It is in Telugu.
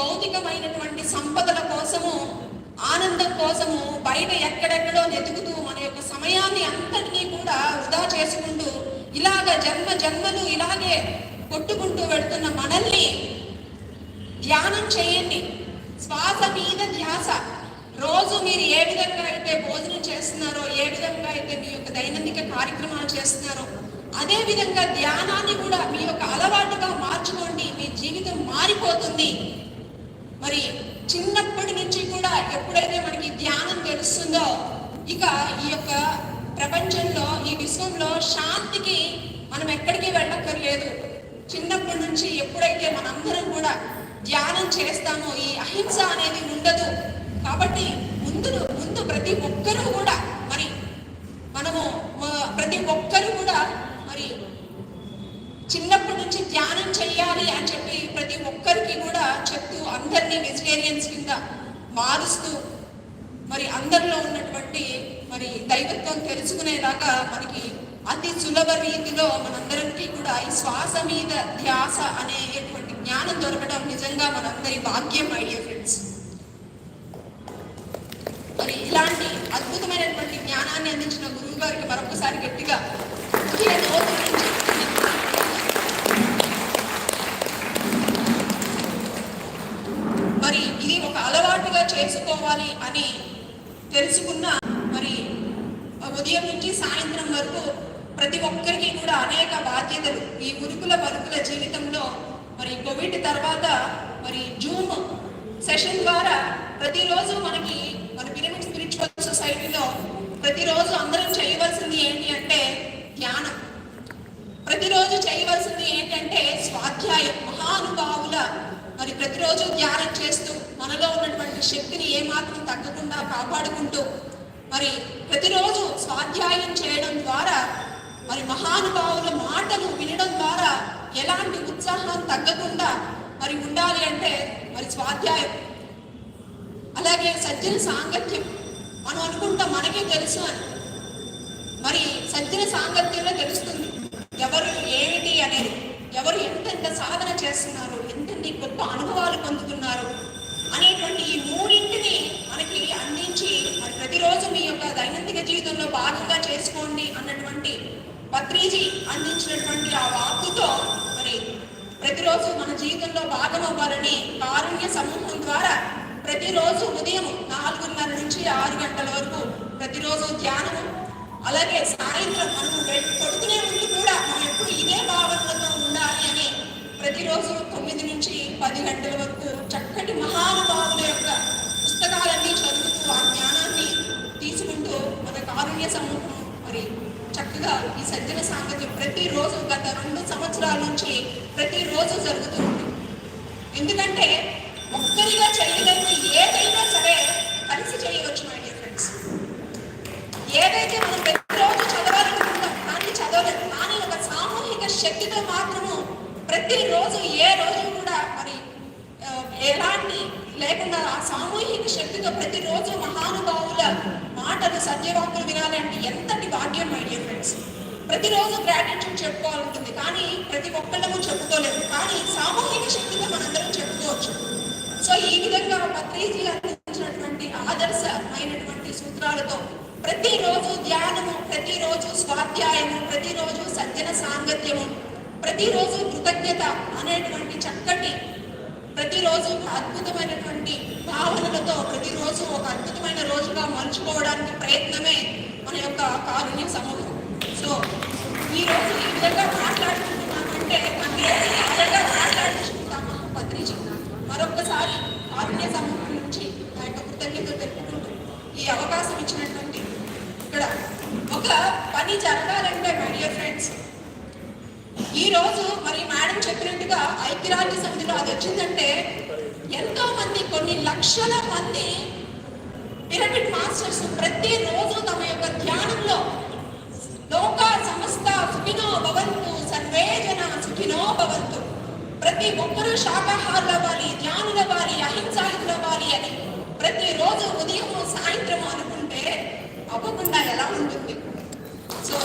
భౌతికమైనటువంటి సంపదల కోసము ఆనందం కోసము బయట ఎక్కడెక్కడో వెతుకుతూ మన యొక్క సమయాన్ని అంతటినీ కూడా వృధా చేసుకుంటూ ఇలాగ జన్మ జన్మలు ఇలాగే కొట్టుకుంటూ వెళ్తున్న మనల్ని ధ్యానం చేయండి. శ్వాస మీద ధ్యాస. రోజు మీరు ఏ విధంగా అయితే భోజనం చేస్తున్నారో ఏ విధంగా అయితే మీ యొక్క దైనందిక కార్యక్రమాలు చేస్తున్నారో అదే విధంగా ధ్యానాన్ని కూడా మీ యొక్క అలవాటుగా మార్చుకోండి. మీ జీవితం మారిపోతుంది. మరి చిన్నప్పటి నుంచి కూడా ఎప్పుడైతే మనకి ధ్యానం తెలుస్తుందో ఇక ఈ యొక్క ప్రపంచంలో ఈ విశ్వంలో శాంతికి మనం ఎక్కడికి వెళ్ళక్కర్లేదు. చిన్నప్పటి నుంచి ఎప్పుడైతే మనందరం కూడా ధ్యానం చేస్తామో ఈ అహింస అనేది ఉండదు. కాబట్టి ముందు ముందు ప్రతి ఒక్కరూ కూడా మరి మనము మ- ప్రతి ఒక్కరూ కూడా మరి చిన్నప్పటి నుంచి ధ్యానం చేయాలి అని చెప్పి ప్రతి ఒక్కరికి కూడా చెప్తూ అందరినీ వెజిటేరియన్స్ కింద మారుస్తూ మరి అందరిలో ఉన్నటువంటి మరి దైవత్వం తెలుసుకునేలాగా మనకి అతి సులభ రీతిలో మనందరికీ కూడా ఈ శ్వాస మీద ధ్యాస అనేటువంటి జ్ఞానం దొరకడం నిజంగా మనందరి భాగ్యం ఐడియా ఫ్రెండ్స్ మరి ఇలాంటి అద్భుతమైనటువంటి జ్ఞానాన్ని అందించిన గురువు గారికి మరొకసారి గట్టిగా హృదయ లోతు నుంచి మరి ఇది ఒక అలవాటుగా చేసుకోవాలి అని తెలుసుకున్న మరి ఉదయం నుంచి సాయంత్రం వరకు ప్రతి ఒక్కరికి కూడా అనేక బాధ్యతలు. ఈ ఉరుకుల పరుకుల జీవితంలో మరి కోవిడ్ తర్వాత మరి జూమ్ సెషన్ ద్వారా ప్రతిరోజు మనకి మన పిరమిడ్ స్పిరిచువల్ సొసైటీలో ప్రతిరోజు అందరం చేయవలసింది ఏంటి అంటే ధ్యానం. ప్రతిరోజు చేయవలసింది ఏంటంటే స్వాధ్యాయం మహానుభావుల మరి ప్రతిరోజు ధ్యానం చేస్తూ తగ్గకుండా కాపాడుకుంటూ మరి ప్రతిరోజు స్వాధ్యాయం చేయడం ద్వారా మరి మహానుభావుల మాటలు వినడం ద్వారా ఎలాంటి ఉత్సాహం తగ్గకుండా మరి ఉండాలి అంటే మరి స్వాధ్యాయం. అలాగే సజ్జన సాంగత్యం మనం అనుకుంటాం మనకే తెలుసు అని. మరి సజ్జన సాంగత్యంలో తెలుస్తుంది ఎవరు ఏమిటి అనేది ఎవరు ఎంతెంత సాధన చేస్తున్నారు ఎంతెన్ని గొప్ప అనుభవాలు పొందుతున్నారు అనేటువంటి ఈ మూడింటిని మనకి అందించి మరి ప్రతిరోజు మీ యొక్క దైనందిక జీవితంలో భాగంగా చేసుకోండి అన్నటువంటి పత్రిజీ అందించినటువంటి ఆ వాక్కుతో మరి ప్రతిరోజు మన జీవితంలో భాగం అవ్వాలని కారుణ్య సమూహం ద్వారా ప్రతిరోజు ఉదయం నాలుగున్నర నుంచి ఆరు గంటల వరకు ప్రతిరోజు ధ్యానము అలాగే సాయంత్రం మనం రేపు ముందు కూడా మనం ఎప్పుడు ఇదే భావనలతో ఉండాలి అని ప్రతిరోజు తొమ్మిది నుంచి పది గంటల వరకు చక్కటి మహానుభావుల యొక్క పుస్తకాలన్నీ చదువుతూ ఆ జ్ఞానాన్ని తీసుకుంటూ మన కారుణ్య సమూహం. మరి చక్కగా ఈ సజ్జన సాంగత్యం ప్రతిరోజు గత రెండు సంవత్సరాల నుంచి ప్రతిరోజు జరుగుతూ ఉంది. ఎందుకంటే ఒక్కరిగా చేయగలిగిన ఏదైనా సరే కలిసి చేయవచ్చు మై డియర్ ఫ్రెండ్స్ ఏదైతే మనం ప్రతిరోజు చదవాలనుకుంటాం కానీ చదవలేదు కానీ ఒక సామూహిక శక్తితో మాత్రము ప్రతిరోజు ఏ రోజు కూడా మరి ఎలాంటి లేకుండా ఆ సామూహిక శక్తితో ప్రతిరోజు మహానుభావుల మాటలు సత్యవాకులు వినాలంటే ఎంతటి భాగ్యం మై డియర్ ఫ్రెండ్స్ ప్రతిరోజు గ్రాటిట్యూడ్ చెప్పుకోవాలంటుంది కానీ ప్రతి ఒక్కళ్ళము చెప్పుకోలేము. కానీ సామూహిక శక్తితో మనందరం చెప్పుకోవచ్చు. సో ఈ విధంగా పత్రిజీ అందించినటువంటి ఆదర్శమైనటువంటి సూత్రాలతో ప్రతిరోజు ధ్యానము ప్రతిరోజు స్వాధ్యాయము ప్రతిరోజు సజ్జన సాంగత్యము ప్రతిరోజు కృతజ్ఞత అనేటువంటి చక్కటి ప్రతిరోజు ఒక అద్భుతమైనటువంటి భావనలతో ప్రతిరోజు ఒక అద్భుతమైన రోజుగా మలుచుకోవడానికి ప్రయత్నమే మన యొక్క కారుణ్య సమూహం. సో ఈరోజు ఈ విధంగా మాట్లాడుకుంటున్నామంటే మనం ఈ విధంగా మాట్లాడుకుంటామా పత్రిజీ మరొకసారి కారుణ్య సమూహం నుంచి నా యొక్క కృతజ్ఞతలు తెలుపుకుంటూ ఈ అవకాశం ఇచ్చినటువంటి ఇక్కడ ఒక పని జరగాలంటే మై డియర్ ఫ్రెండ్స్ ఈ రోజు మరి మేడం చెప్పినట్టుగా ఐక్యరాజ్య సమితిలో అది వచ్చిందంటే ఎంతో మంది కొన్ని లక్షల మంది పిరమిడ్ మాస్టర్స్ ప్రతి రోజు తమ యొక్క ధ్యానంలో లోక సమస్త సుఖినో భవంతు సర్వే జన సుఖినో భవంతు. ప్రతి ఒక్కరూ శాకాహారులు అవ్వాలి ధ్యానులు అవ్వాలి అహింసాయులు అవ్వాలి అని ప్రతిరోజు ఉదయం సాయంత్రం అనుకుంటే అవ్వకుండా ఎలా ఉంటుంది? సో